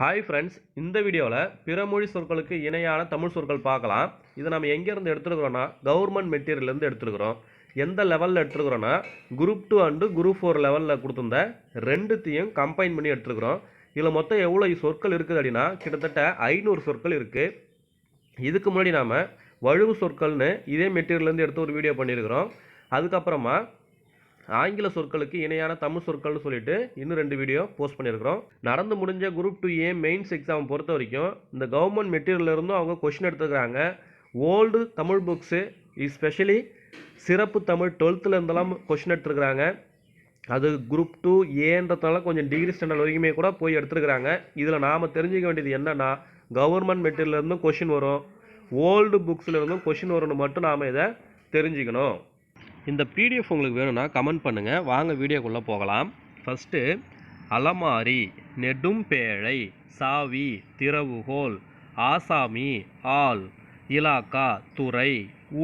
Hi friends இந்த வீடியோவில் பிறமொழி சொற்களுக்கு இணையான தமிழ் சொற்கள் பார்க்கலாம். இதை நம்ம எங்கேருந்து எடுத்துருக்குறோன்னா கவர்மெண்ட் மெட்டீரியல்லேருந்து எடுத்துருக்குறோம். எந்த லெவலில் எடுத்துருக்குறோன்னா group two and group four லெவலில் கொடுத்துருந்த ரெண்டுத்தையும் கம்பைன் பண்ணி எடுத்துருக்குறோம். இதில் மொத்தம் எவ்வளோ சொற்கள் இருக்குது அப்படின்னா கிட்டத்தட்ட ஐநூறு சொற்கள் இருக்குது இதுக்கு முன்னாடி நாம் வழுவு சொற்கள்னு இதே மெட்டீரியல்லேருந்து எடுத்து ஒரு வீடியோ பண்ணியிருக்கிறோம். அதுக்கப்புறமா ஆங்கில சொற்களுக்கு இணையான தமிழ் சொற்கள்னு சொல்லிட்டு இன்னும் ரெண்டு வீடியோ போஸ்ட் பண்ணியிருக்கிறோம். நடந்து முடிஞ்ச group two A mains exam பொறுத்த வரைக்கும் இந்த கவர்மெண்ட் மெட்டீரியலிருந்தும் அவங்க கொஷின் எடுத்துக்கிறாங்க. ஓல்டு தமிழ் புக்ஸு ஸ்பெஷலி சிறப்பு தமிழ் டுவெல்த்தில் இருந்தெல்லாம் கொஷின் எடுத்துருக்குறாங்க. அது குரூப் டூ ஏன்றதுனால கொஞ்சம் டிகிரி ஸ்டாண்டர்ட் வரைக்குமே கூட போய் எடுத்துருக்குறாங்க. இதில் நாம் தெரிஞ்சுக்க வேண்டியது என்னன்னா கவர்மெண்ட் மெட்டீரியல்ல இருந்தும் கொஷின் வரும். ஓல்டு புக்ஸில் இருந்தும் கொஷின் வரும்னு மட்டும் நாம் இதை தெரிஞ்சுக்கணும். இந்த பிடிஎஃப் உங்களுக்கு வேணும்னா கமெண்ட் பண்ணுங்கள் வாங்க வீடியோக்குள்ளே போகலாம். ஃபஸ்ட்டு அலமாரி நெடும்பேழை சாவி திறவுகோல் ஆசாமி ஆள் இலாக்கா துறை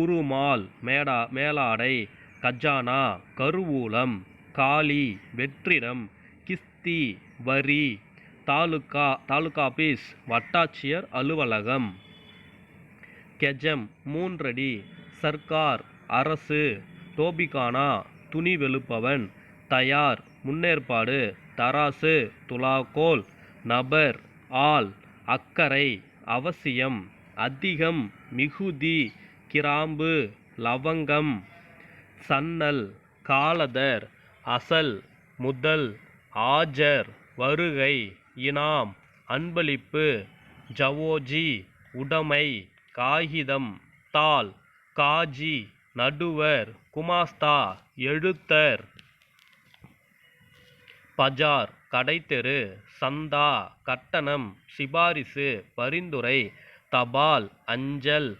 உருமால் மேடா மேலாடை கஜானா கருவூலம் காளி வெற்றிடம் கிஸ்தி வரி தாலுகா தாலுகா ஆபீஸ் வட்டாட்சியர் அலுவலகம் கெஜம் மூன்றடி சர்க்கார் அரசு டோபிகானா துணி வெளுப்பவன் தயார் முன்னேற்பாடு தராசு துலாக்கோல் நபர் ஆள் அக்கறை அவசியம் அதிகம் மிகுதி கிராம்பு லவங்கம் சன்னல் காலதர் அசல் முதல் ஆஜர் வருகை இனாம் அன்பளிப்பு ஜவோஜி உடைமை காகிதம் தாள் காஜி நடுவர் குமாஸ்தா எழுத்தர். பஜார் கடைத்தெரு சந்தா கட்டணம் சிபாரிசு பரிந்துரை தபால் அஞ்சல்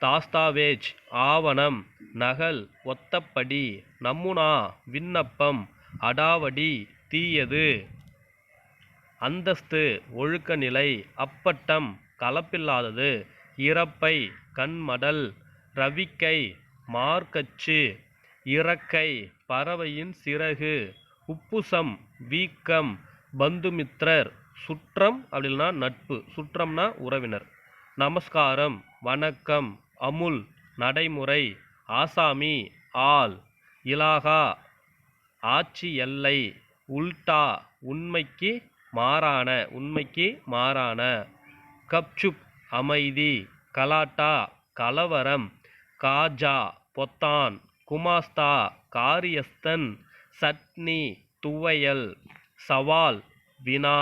தாஸ்தாவேஜ் ஆவணம் நகல் ஒத்தப்படி நமுனா விண்ணப்பம் அடாவடி தீயது. அந்தஸ்து ஒழுக்கநிலை அப்பட்டம் கலப்பில்லாதது இறப்பை கண்மடல் ரவிக்கை மார்க்கச்சு. இறக்கை பறவையின் சிறகு உப்புசம் வீக்கம் பந்துமித்ரர் சுற்றம் அப்படின்னா நட்பு. சுற்றம்னா உறவினர். நமஸ்காரம் வணக்கம் அமுல் நடைமுறை ஆசாமி ஆள் இலாகா ஆட்சி எல்லை உல்டா உண்மைக்கு மாறான உண்மைக்கு மாறான. கப்சுப் அமைதி கலாட்டா கலவரம் காஜா பொத்தான் குமாஸ்தா காரியஸ்தன் சட்னி துவையல் சவால் வினா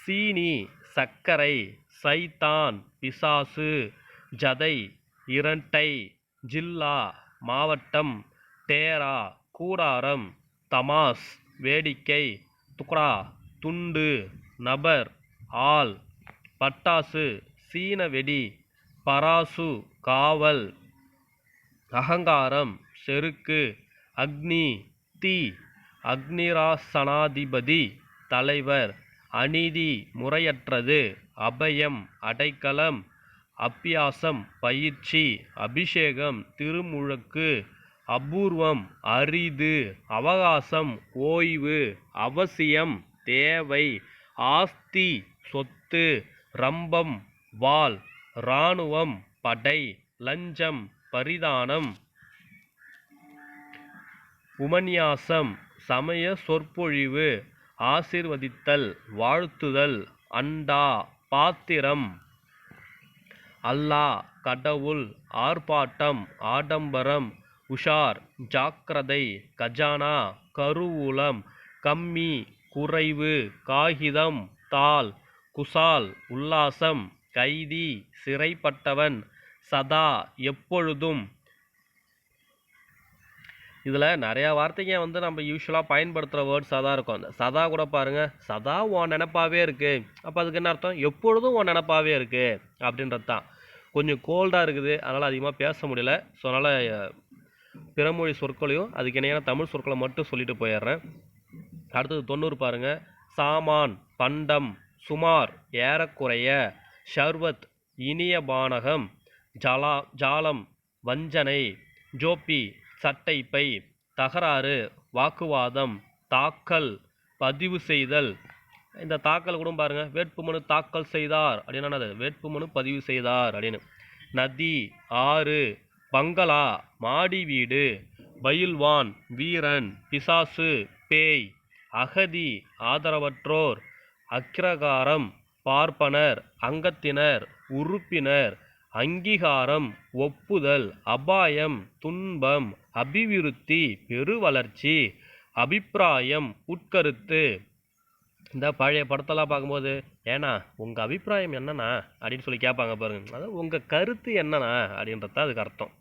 சீனி சர்க்கரை சைத்தான் பிசாசு ஜதை இரட்டை ஜில்லா மாவட்டம் டேரா கூடாரம் தமாஸ் வேடிக்கை துக்ரா துண்டு நபர் ஆள் பட்டாசு சீன வெடி பராசு காவல் அகங்காரம் செருக்கு அக்னி தீ அக்னிராசனாதிபதி தலைவர் அநீதி முறையற்றது அபயம் அடைக்கலம் அப்பியாசம் பயிற்சி அபிஷேகம் திருமுழக்கு அபூர்வம் அரிது அவகாசம் ஓய்வு அவசியம் தேவை ஆஸ்தி சொத்து ரம்பம் வாள் இராணுவம் படை லஞ்சம் பரிதானம். உமன்யாசம் சமய சொற்பொழிவு ஆசிர்வதித்தல் வாழ்த்துதல் அண்டா பாத்திரம். அல்லாஹ் கடவுள் ஆர்ப்பாட்டம் ஆடம்பரம் உஷார் ஜாக்கிரதை கஜானா கருவூலம் கம்மி குறைவு காகிதம் தாள் குசால் உல்லாசம் கைதி சிறைப்பட்டவன் சதா எப்பொழுதும். இதில் நிறையா வார்த்தைங்க வந்து நம்ம யூஸ்வலாக பயன்படுத்துகிற வேர்ட்ஸாக தான் இருக்கும். அந்த சதா கூட பாருங்கள் சதா உன் நினப்பாகவே இருக்குது அப்போ அதுக்கு என்ன அர்த்தம்? எப்பொழுதும் உன் நினப்பாகவே இருக்குது அப்படின்றது தான். கொஞ்சம் கோல்டாக இருக்குது அதனால் அதிகமாக பேச முடியல. ஸோ அதனால் பிறமொழி சொற்களையும் அதுக்கு இணையான தமிழ் சொற்களை மட்டும் சொல்லிட்டு போயிடுறேன். அடுத்தது தொண்ணூறு பாருங்கள் சாமான் பண்டம் சுமார் ஏறக்குறைய ஷர்வத் இனிய பானகம் ஜலா ஜாலம் வஞ்சனை ஜோப்பி சட்டைப்பை தகராறு வாக்குவாதம் தாக்கல் பதிவு செய்தல். இந்த தாக்கல் கூட பாருங்கள் வேட்புமனு தாக்கல் செய்தார். அப்படின்னு என்னது? வேட்புமனு பதிவு செய்தார் அப்படின்னு. நதி ஆறு பங்களா மாடி வீடு பயில்வான் வீரன் பிசாசு பேய் அகதி ஆதரவற்றோர் அக்கிரகாரம் பார்ப்பனர் அங்கத்தினர் உறுப்பினர் அங்கீகாரம் ஒப்புதல் அபாயம் துன்பம் அபிவிருத்தி பெருவளர்ச்சி அபிப்பிராயம் உட்கருத்து. இந்த பழைய படத்தெல்லாம் பார்க்கும்போது ஏண்ணா உங்கள் அபிப்பிராயம் என்னண்ணா? அப்படின்னு சொல்லி கேட்பாங்க பாருங்க. அதாவது உங்கள் கருத்து என்னண்ணா? அப்படின்றது தான் அதுக்கு அர்த்தம்.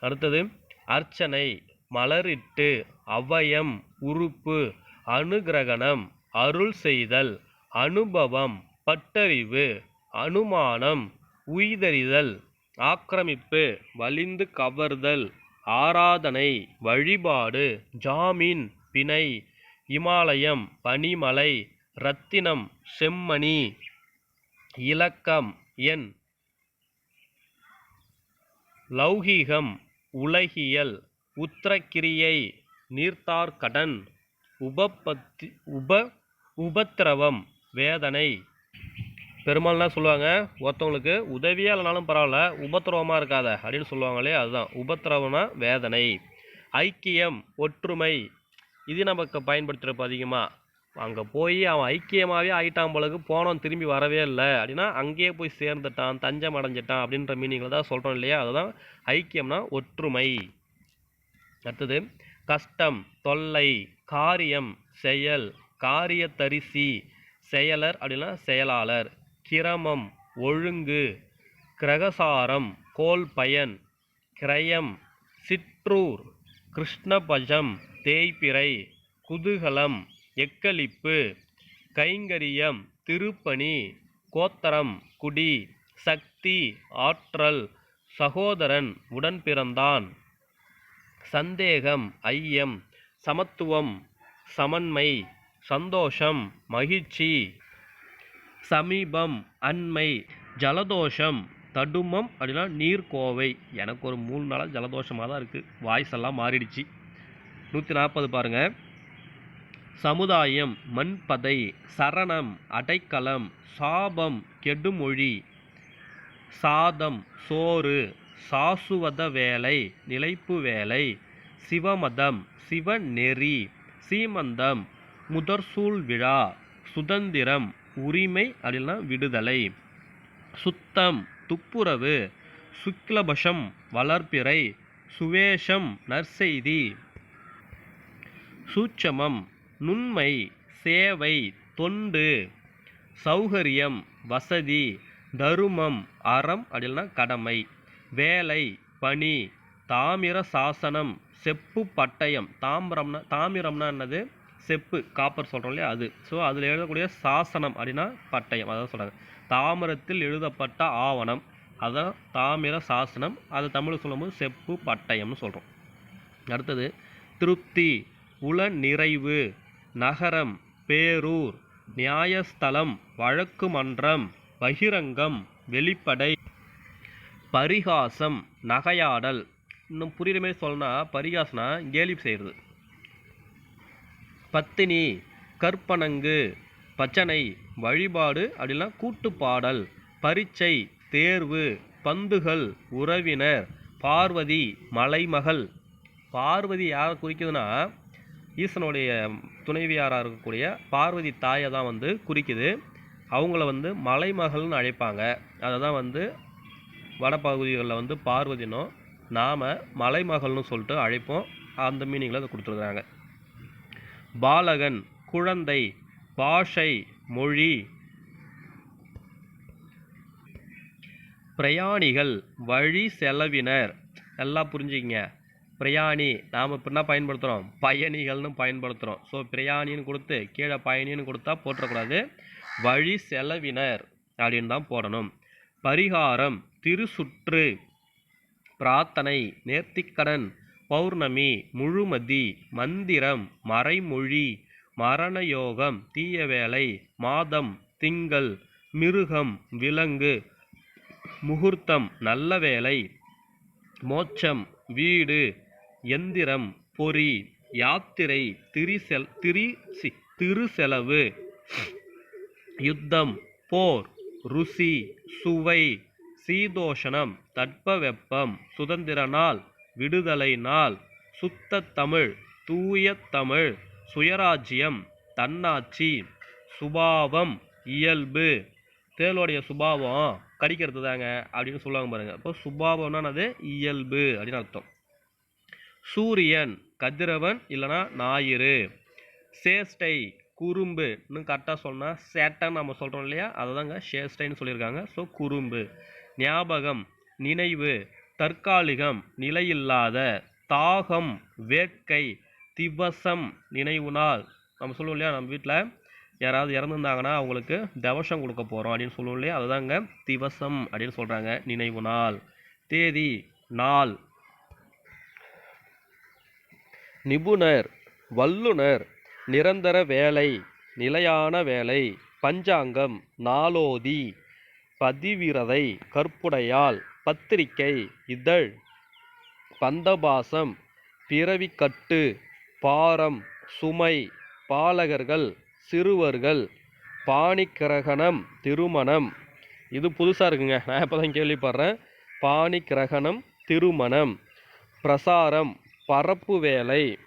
அடுத்தது அர்ச்சனை மலரிட்டு அவயம் உறுப்பு அனுகிரகணம் அருள் செய்தல் அனுபவம் பட்டறிவு அனுமானம் உய்தறிதல் ஆக்கிரமிப்பு வலிந்து கவர்தல் ஆராதனை வழிபாடு ஜாமீன் பிணை இமாலயம் பனிமலை ரத்தினம் செம்மணி இலக்கம் எண் லௌகீகம் உலகியல் உத்திரக்கிரியை நீர்த்தார்கடன் உபபத்தி உப உபத்திரவம் வேதனை. பெருமாள்னா சொல்லுவாங்க ஒருத்தவங்களுக்கு உதவியாக இல்லைனாலும் பரவாயில்ல உபத்திரவமாக இருக்காத அப்படின்னு சொல்லுவாங்களே அதுதான். உபத்திரவம்னா வேதனை. ஐக்கியம் ஒற்றுமை. இது நமக்கு பயன்படுத்துகிறப்ப அதிகமாக அங்கே போய் அவன் ஐக்கியமாகவே ஆகிட்டான் போலக்கு போனவன் திரும்பி வரவே இல்லை அப்படின்னா அங்கேயே போய் சேர்ந்துட்டான் தஞ்சம் அடைஞ்சிட்டான் அப்படின்ற மீனிங்கில் தான் சொல்கிறோம் இல்லையா? அதுதான் ஐக்கியம்னா ஒற்றுமை. அடுத்தது கஷ்டம் தொல்லை காரியம் செயல். காரியத்தரிசி செயலர் அப்படின்னா செயலாளர். கிரமம் ஒழுங்கு கிரகசாரம் கோல் பயன் கிரயம் சிற்றூர் கிருஷ்ணபஜம் தேய்பிறை குதூகலம் எக்களிப்பு கைங்கரியம் திருப்பணி கோத்தரம் குடி சக்தி ஆற்றல் சகோதரன் உடன்பிறந்தான். சந்தேகம் ஐயம் சமத்துவம் சமன்மை சந்தோஷம் மகிழ்ச்சி சமீபம் அண்மை ஜலதோஷம் தடுமம் அப்படின்னா நீர்க்கோவை. எனக்கு ஒரு மூணு நாளாக ஜலதோஷமாக தான் இருக்குது வாய்ஸ் எல்லாம் மாறிடுச்சு. நூற்றி நாற்பது பாருங்கள் சமுதாயம் மண்பதை சரணம் அடைக்கலம் சாபம் கெடுமொழி சாதம் சோறு சாசுவத வேலை நிலைப்பு வேலை சிவமதம் சிவநெறி சீமந்தம் முதற்சூழ் விழா சுதந்திரம் உரிமை அப்படின்னா விடுதலை. சுத்தம் துப்புரவு சுக்லபஷம் வளர்ப்பிறை சுவேஷம் நற்செய்தி. சூட்சமம் நுண்மை சேவை தொண்டு. சௌகரியம் வசதி தருமம் அறம் அப்படின்னா கடமை. வேலை பணி தாமிர சாசனம் செப்பு பட்டயம். தாமிரம்னா தாமிரம்னா என்னது? செப்பு காப்பர் சொல்கிறோம் இல்லையா அது. ஸோ அதில் எழுதக்கூடிய சாசனம் அப்படின்னா பட்டயம் அதான் சொல்கிறாங்க தாமிரத்தில் எழுதப்பட்ட ஆவணம் அதான் தாமிர சாசனம் அது தமிழ் சொல்லும்போது செப்பு பட்டயம்னு சொல்கிறோம் அடுத்தது திருப்தி உள நிறைவு நகரம் பேரூர் நியாயஸ்தலம் வழக்கு மன்றம் பகிரங்கம் வெளிப்படை பரிகாசம் நகையாடல். இன்னும் புரியுற மாதிரி சொல்லணும்னா பரிகாசனா கேலி செய்கிறது பத்தினி கற்பனங்கு பச்சனை வழிபாடு அப்படின்னா கூட்டுப்பாடல் பரீட்சை தேர்வு பந்துகள் உறவினர் பார்வதி மலைமகள். பார்வதி யாரை குறிக்குதுன்னா ஈசனுடைய துணைவியாராக இருக்கக்கூடிய பார்வதி தாயை தான் வந்து குறிக்குது. அவங்கள வந்து மலைமகள்னு அழைப்பாங்க. அதை தான் வந்து வடபகுதிகளில் வந்து பார்வதினும் நாம் மலைமகள்னு சொல்லிட்டு அழைப்போம். அந்த மீனிங்கில் அதை கொடுத்துருக்குறாங்க. பாலகன் குழந்தை பாஷை மொழி. பிரயாணிகள் வழி செலவினர். எல்லாம் புரிஞ்சுக்கிங்க. பிரயாணி நாம் இப்போ என்ன பயன்படுத்துகிறோம் பயணிகள்னு பயன்படுத்துகிறோம் ஸோ பிரயாணின்னு கொடுத்து கீழே பயணின்னு கொடுத்தா போட்டுறக்கூடாது வழி செலவினர் அப்படின்னு தான் போடணும். பரிகாரம் திருசுற்று பிரார்த்தனை நேர்த்திக்கடன் பௌர்ணமி முழுமதி மந்திரம் மறைமொழி மரணயோகம் தீயவேளை மாதம் திங்கள் மிருகம் விலங்கு முகூர்த்தம் நல்ல வேலை மோட்சம் வீடு எந்திரம் பொறி யாத்திரை திரிசெல் திரி சி திருசெலவு யுத்தம் போர் ருசி சுவை சீதோஷணம் தட்பவெப்பம் சுதந்திர நாள் விடுதலை நாள் சுத்த தமிழ் தூய தமிழ் சுயராஜ்யம் தன்னாட்சி சுபாவம் இயல்பு. தேளுடைய சுபாவம் கடிக்கிறது தாங்க அப்படின்னு சொல்லுவாங்க பாருங்கள் அப்போ சுபாவம்னா என்னது? இயல்பு அப்படின்னு அர்த்தம். சூரியன் கதிரவன் இல்லைன்னா ஞாயிறு. சேஷ்டை குறும்பு. இன்னும் கரெக்டாக சொன்னால் சேட்டைன்னு நம்ம சொல்கிறோம் இல்லையா? அதை தாங்க சேஷ்டைன்னு சொல்லியிருக்காங்க. ஸோ குறும்பு. ஞாபகம் நினைவு. தற்காலிகம் நிலையில்லாத தாகம் வேட்கை திவசம் நினைவு நாள் நம்ம சொல்லுவோம் இல்லையா? நம்ம வீட்டில் யாராவது இறந்துருந்தாங்கன்னா அவங்களுக்கு தவசம் கொடுக்க போகிறோம் அப்படின்னு சொல்லுவோம் இல்லையா? அதுதாங்க திவசம் அப்படின்னு சொல்கிறாங்க நினைவு நாள் தேதி நாள். நிபுணர் வல்லுனர் நிரந்தர வேலை நிலையான வேலை பஞ்சாங்கம் நாளோதி பதிவிரதை கற்புடையால் பத்திரிகை இதழ் பந்தபாசம் பிறவிக்கட்டு பாரம் சுமை பாலகர்கள் சிறுவர்கள் பாணிக்கிரகணம் திருமணம். இது புதுசாக இருக்குங்க. நான் இப்போ தான் கேள்விப்படுறேன். பாணிக்கிரகணம் திருமணம். பிரசாரம் பரப்பு வேலை.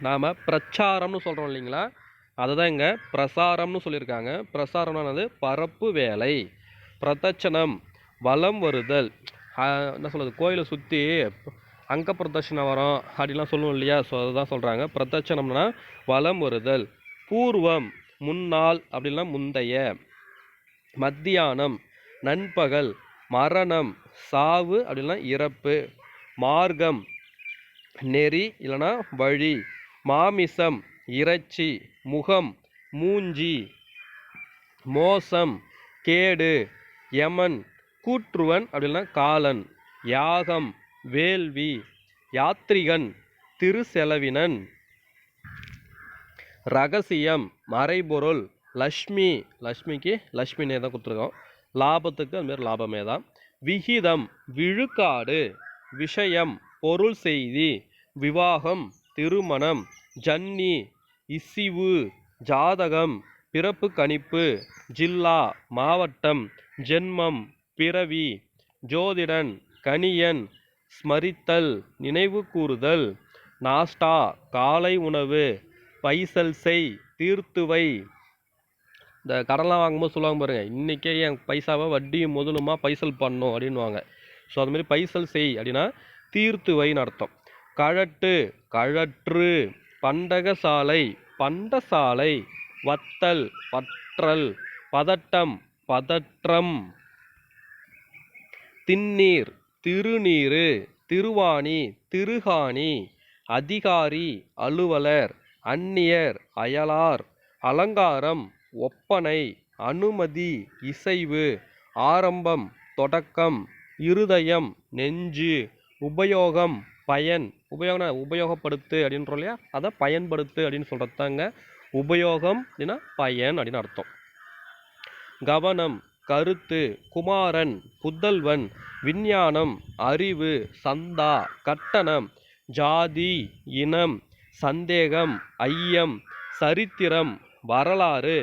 நாம் பிரச்சாரம்னு சொல்கிறோம் இல்லைங்களா? அதை தான் இங்கே பிரசாரம்னு சொல்லியிருக்காங்க. பிரசாரம்னானது பரப்பு வேலை. பிரதட்சணம் வலம் வருதல். என்ன சொல்கிறது கோயிலை சுற்றி அங்க பிரதட்சணம் வரும் அப்படிலாம் சொல்லுவோம் இல்லையா? ஸோ அதுதான் சொல்கிறாங்க பிரதட்சணம்னா வலம் வருதல். பூர்வம் முன்னாள் அப்படின்னா முந்தைய. மத்தியானம் நண்பகல் மரணம் சாவு அப்படின்னா இறப்பு. மார்க்கம் நெறி இல்லைன்னா வழி. மாமிசம் இறைச்சி முகம் மூஞ்சி. மோசம் கேடு யமன் கூற்றுவன் அப்படின்னா காலன் யாகம் வேள்வி யாத்ரிகன் திருசெலவினன் ரகசியம் மறைபொருள் லக்ஷ்மி லக்ஷ்மிக்கு லக்ஷ்மினே தான் கொடுத்துருக்கோம். லாபத்துக்கு அதுமாரி லாபமே தான். விகிதம் விழுக்காடு விஷயம் பொருள் செய்தி விவாகம் திருமணம் ஜன்னி இசிவு ஜாதகம் பிறப்பு கணிப்பு ஜில்லா மாவட்டம் ஜென்மம் பிறவி ஜோதிடன் கணியன் ஸ்மரித்தல் நினைவு கூறுதல் நாஸ்டா காலை உணவு பைசல் செய் தீர்த்துவை. இந்த கடன்லாம் வாங்கும்போது சொல்லுவாங்க பாருங்கள் இன்றைக்கே என் பைசாவை வட்டியும் முதலுமா பைசல் பண்ணும் அப்படின்வாங்க ஸோ அதுமாரி பைசல் செய் அப்படின்னா தீர்த்துவைன்னு அர்த்தம். கழட்டு கழற்று பண்டகசாலை பண்டசாலை வத்தல் பற்றல் பதட்டம் பதற்றம். திண்ணீர் திருநீரு திருவாணி திருகாணி அதிகாரி அலுவலர் அந்நியர் அயலார் அலங்காரம் ஒப்பனை அனுமதி இசைவு ஆரம்பம் தொடக்கம் இருதயம் நெஞ்சு உபயோகம் பயன். உபயோகம்னா உபயோகப்படுத்து அப்படின்றோம் இல்லையா? அதை பயன்படுத்து அப்படின்னு சொல்கிறது தாங்க உபயோகம் அப்படின்னா பயன் அப்படின்னு அர்த்தம். கவனம் கருத்து குமாரன் புதல்வன் விஞ்ஞானம் அறிவு சந்தா கட்டணம் ஜாதி இனம் சந்தேகம் ஐயம் சரித்திரம் வரலாறு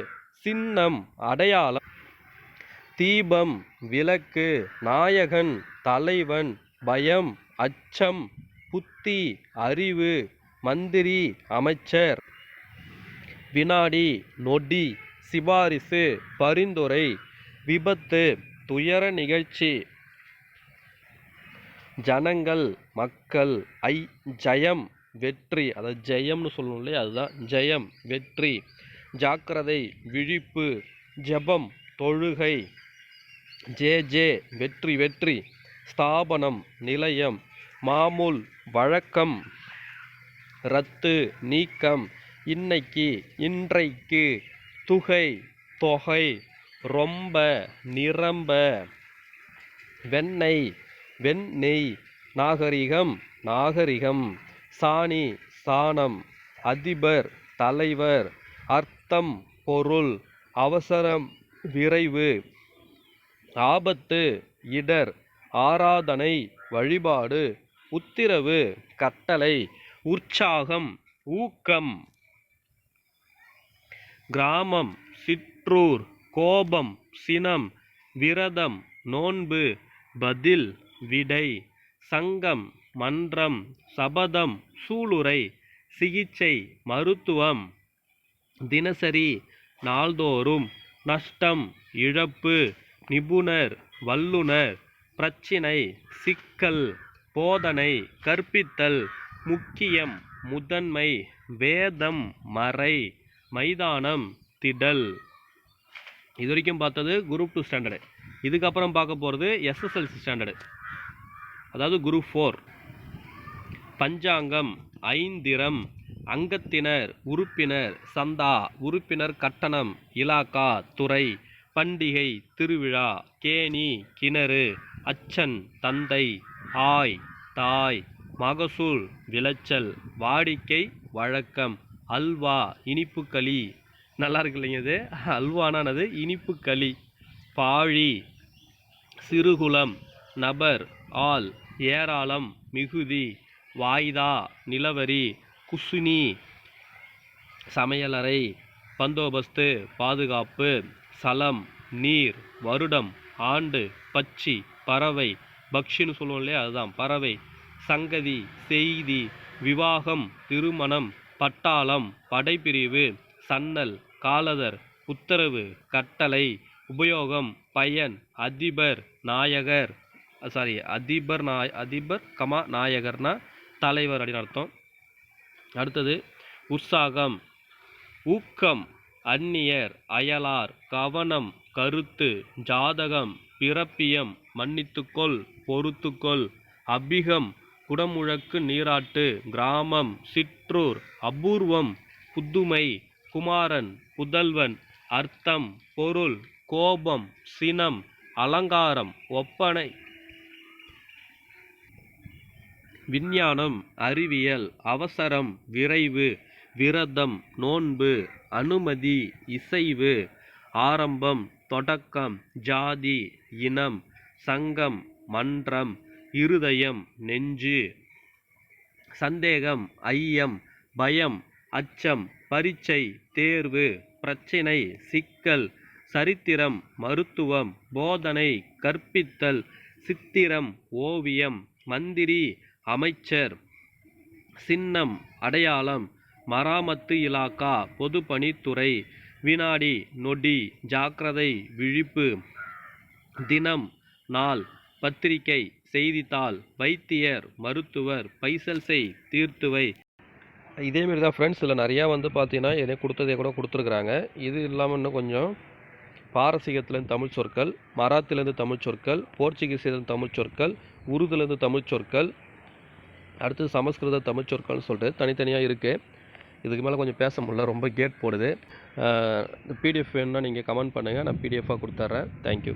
சின்னம் அடையாளம் தீபம் விளக்கு நாயகன் தலைவன் பயம் அச்சம் புத்தி அறிவு மந்திரி அமைச்சர் வினாடி நொடி சிபாரிசு பரிந்துரை விபத்து துயர நிகழ்ச்சி. ஜனங்கள் மக்கள் ஐ ஜெயம் வெற்றி. அதாவது ஜெயம்னு சொல்லணும் இல்லையா? அதுதான் ஜெயம் வெற்றி. ஜாக்கிரதை விழிப்பு ஜெபம் தொழுகை. ஜே ஜே வெற்றி வெற்றி. ஸ்தாபனம் நிலையம். மாமூல் வழக்கம். ரத்து நீக்கம். இன்னைக்கு இன்றைக்கு. துகை தொகை. ரொம்ப நிரம்ப. வெண்ணெய் வெண்ணெய் நாகரிகம் நாகரிகம். சாணி சாணம். அதிபர் தலைவர். அர்த்தம் பொருள். அவசரம் விரைவு. ஆபத்து இடர். ஆராதனை வழிபாடு. உத்திரவு கட்டளை. உற்சாகம் ஊக்கம். கிராமம் சிற்றூர். கோபம் சினம் விரதம் நோன்பு பதில் விடை சங்கம் மன்றம் சபதம் சூளுரை சிகிச்சை மருத்துவம் தினசரி நாள்தோறும் நஷ்டம் இழப்பு நிபுணர் வல்லுனர் பிரச்சினை சிக்கல் போதனை கற்பித்தல் முக்கியம் முதன்மை வேதம் மறை மைதானம் திடல். இது வரைக்கும் பார்த்தது குரூப் டூ ஸ்டாண்டர்டு இதுக்கப்புறம் பார்க்க போகிறது எஸ்எஸ்எல்சி ஸ்டாண்டர்டு அதாவது குரூப் ஃபோர் பஞ்சாங்கம் ஐந்திரம் அங்கத்தினர் உறுப்பினர் சந்தா உறுப்பினர் கட்டணம் இலாக்கா துறை பண்டிகை திருவிழா கேணி கிணறு அச்சன் தந்தை ஆய் தாய் மகசூல் விளைச்சல் வாடிக்கை வழக்கம் அல்வா இனிப்புக்களி நல்லா இருக்கு இல்லைங்க இது. அல்வானானது இனிப்பு களி பாழி சிறுகுளம் நபர் ஆள் ஏராளம் மிகுதி வாய்தா நிலவரி குசுனி சமையலறை பந்தோபஸ்து பாதுகாப்பு சலம் நீர் வருடம் ஆண்டு பச்சி பறவை பக்ஷின்னு சொல்லுவோம் இல்லையா அதுதான் பறவை சங்கதி செய்தி விவாகம் திருமணம் பட்டாளம் படைப்பிரிவு சன்னல் காலதர் உத்தரவு கட்டளை உபயோகம் பயன் அதிபர் நாயகர். சாரி அதிபர் நாய் அதிபர் கமா நாயகர்னா தலைவர் அப்படின்னு அர்த்தம். அடுத்தது உற்சாகம் ஊக்கம் அந்நியர் அயலார் கவனம் கருத்து ஜாதகம் பிறப்பியம் மன்னித்துக்கொள் பொறுத்துக்கொள் அபிகம் குடமுழக்கு நீராட்டு கிராமம் சிற்றூர் அபூர்வம் புதுமை குமாரன் புதல்வன் அர்த்தம் பொருள் கோபம் சினம் அலங்காரம் ஒப்பனை. விஞ்ஞானம் அறிவியல் அவசரம் விரைவு விரதம் நோன்பு அனுமதி இசைவு ஆரம்பம் தொடக்கம் ஜாதி இனம் சங்கம் மன்றம் இருதயம் நெஞ்சு. சந்தேகம் ஐயம் பயம் அச்சம் பரீட்சை தேர்வு. பிரச்சினை சிக்கல் சரித்திரம் மருத்துவம் போதனை கற்பித்தல் சித்திரம் ஓவியம் மந்திரி அமைச்சர் சின்னம் அடையாளம் மராமத்து இலாக்கா பொதுப்பணித்துறை வினாடி நொடி ஜாக்கிரதை விழிப்பு தினம் நாள் பத்திரிகை செய்தித்தாள் வைத்தியர் மருத்துவர் பைசல் செய் தீர்த்துவை. இதேமாரி தான் ஃப்ரெண்ட்ஸ் இதில் நிறையா வந்து பார்த்தீங்கன்னா எதே கொடுத்ததே கூட கொடுத்துருக்குறாங்க. இது இல்லாமல் இன்னும் கொஞ்சம் பாரசீகத்துலேருந்து தமிழ் சொற்கள் மராத்திலேருந்து தமிழ் சொற்கள் போர்ச்சுகீஸ்லேருந்து தமிழ் சொற்கள் உருதுலேருந்து தமிழ் சொற்கள் அடுத்து சமஸ்கிருத தமிழ் சொற்கள்னு சொல்லிட்டு தனித்தனியாக இருக்குது இதுக்கு மேலே கொஞ்சம் பேச முடியல ரொம்ப கேட் போடுது. பிடிஎஃப் வேணும்னா நீங்கள் கமெண்ட் பண்ணுங்கள் நான் பிடிஎஃபாக கொடுத்துட்றேன் தேங்க்யூ